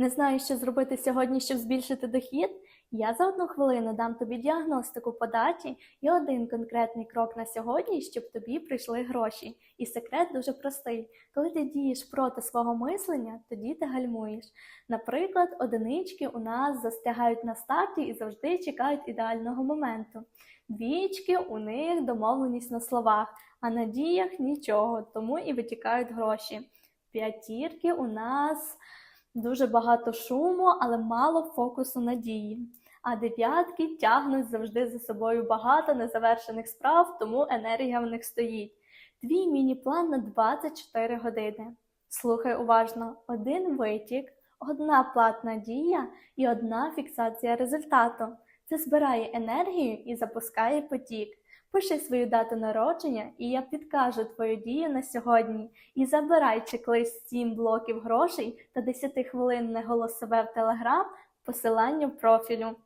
Не знаєш, що зробити сьогодні, щоб збільшити дохід? Я за одну хвилину дам тобі діагностику по даті і один конкретний крок на сьогодні, щоб тобі прийшли гроші. І секрет дуже простий. Коли ти дієш проти свого мислення, тоді ти гальмуєш. Наприклад, одинички у нас застрягають на старті і завжди чекають ідеального моменту. Двічки у них домовленість на словах, а на діях нічого, тому і витікають гроші. П'ятірки у нас дуже багато шуму, але мало фокусу на дії. А дев'ятки тягнуть завжди за собою багато незавершених справ, тому енергія в них стоїть. Твій міні-план на 24 години. Слухай уважно: один витік, одна платна дія і одна фіксація результату. Це збирає енергію і запускає потік. Пиши свою дату народження, і я підкажу твою дію на сьогодні. І забирай чек-лист 7 блоків грошей та 10-хвилинне голосове в Телеграм, посилання в профілю.